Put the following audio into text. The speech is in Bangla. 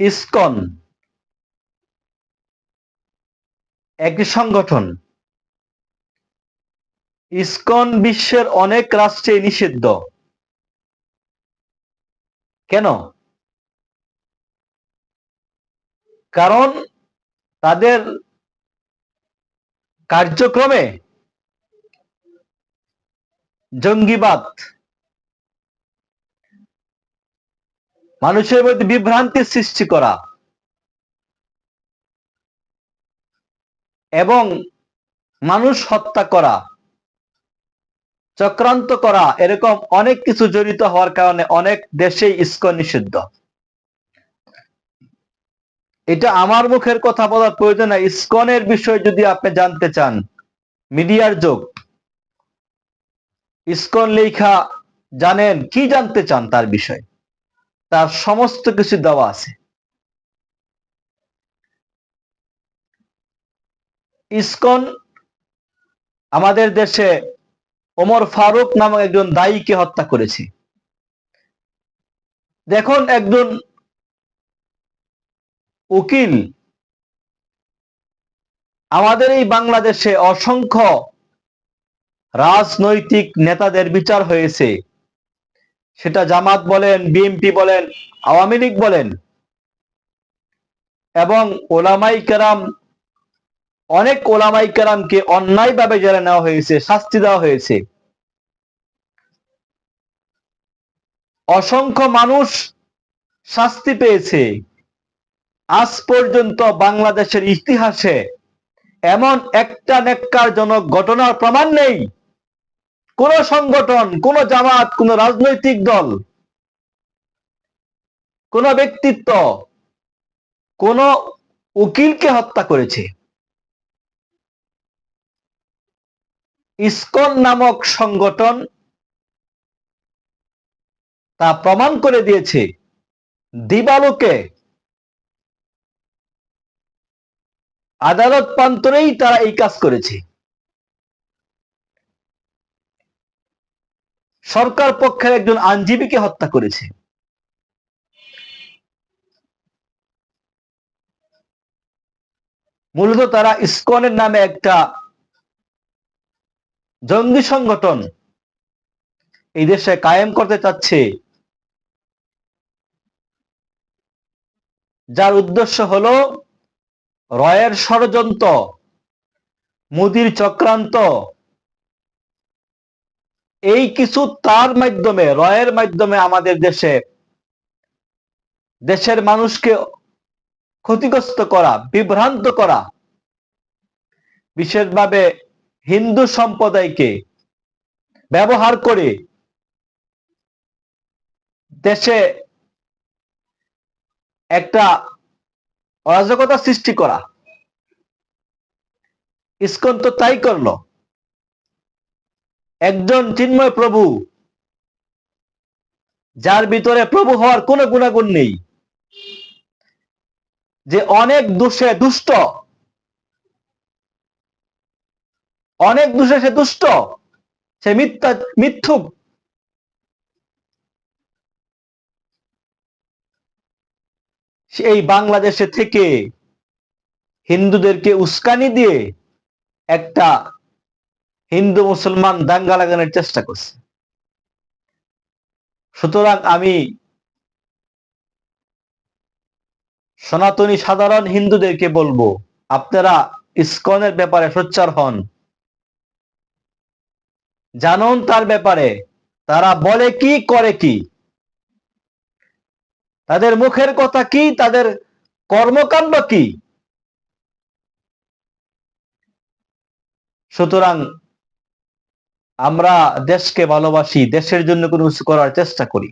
ইসকন একটি সংগঠন। ইসকন বিশ্বের অনেক রাষ্ট্রে নিষিদ্ধ। কেন? কারণ তাদের কার্যক্রমে জঙ্গিবাদ মানুষের মধ্যে বিভ্রান্তির সৃষ্টি করা। এবং মানুষ হত্যা করা, চক্রান্ত করা, এরকম অনেক কিছু জড়িত হওয়ার কারণে অনেক দেশেই ইস্কন নিষিদ্ধ। এটা আমার মুখের কথা বলার প্রয়োজন নাই ইস্কনের বিষয় যদি আপনি জানতে চান, মিডিয়ার যোগ, ইস্কন লেখা জানেন, কি জানতে চান তার বিষয়? তার সমস্ত কিছু দেওয়া আছে। ইসকন আমাদের দেশে ওমর ফারুক নামক একজন দায়ীকে হত্যা করেছে। দেখুন একজন উকিল, আমাদের এই বাংলাদেশে অসংখ্য রাজনৈতিক নেতাদের বিচার হয়েছে। সেটা জামাত বলেন বিএনপি বলেন, আওয়ামী লীগ বলেন। এবং ওলামাই কেরাম, অনেক ওলামাই কেরামকে অন্যায়ভাবে জেলে নেওয়া হয়েছে, শাস্তি দেওয়া হয়েছে। অসংখ্য মানুষ শাস্তি পেয়েছে। আজ পর্যন্ত বাংলাদেশের ইতিহাসে এমন একটা নেককারজনক ঘটনার প্রমাণ নেই। কোন সংগঠন, কোন জামাত, কোন রাজনৈতিক দল, কোন ব্যক্তিত্ব, কোন উকিলকে হত্যা করেছে। ইসকন নামক সংগঠন তা প্রমাণ করে দিয়েছে দিবালোকে। আদালত প্রান্তরেই তারা এই কাজ করেছে। সরকার পক্ষের একজন আইনজীবীকে হত্যা করেছে। মূলত তারা ইসকনের নামে একটা জঙ্গি সংগঠন এই দেশে কায়েম করতে চাচ্ছে। যার উদ্দেশ্য হলো রয়ের ষড়যন্ত্র, মুদির চক্রান্ত এই কিছু তার মাধ্যমে, রয়ের মাধ্যমে আমাদের দেশে, দেশের মানুষকে ক্ষতিগ্রস্ত করা, বিভ্রান্ত করা, বিশেষভাবে হিন্দু সম্প্রদায়কে ব্যবহার করে দেশে একটা অরাজকতা সৃষ্টি করা। ইস্কন তো তাই করল। একজন চিন্ময় প্রভু, যার ভিতরে প্রভু হওয়ার কোনো গুণাগুণ নেই। যে অনেক দোষে দুষ্ট, অনেক দোষে সে দুষ্ট, সে মিথ্যা, মিথ্যুক। এই বাংলাদেশে থেকে হিন্দুদেরকে উস্কানি দিয়ে একটা হিন্দু, মুসলমান দাঙ্গা লাগানোর চেষ্টা করছে। সুতরাং আমি সনাতনী সাধারণ হিন্দুদেরকে বলব, আপনারা ইস্কনের ব্যাপারে সোচ্চার হন। জানুন তার ব্যাপারে, তারা বলে কি, করে কি। তাদের মুখের কথা কি, তাদের কর্মকাণ্ড কি। সুতরাং আমরা দেশকে ভালোবাসি দেশের জন্য কোনো কিছু করার চেষ্টা করি।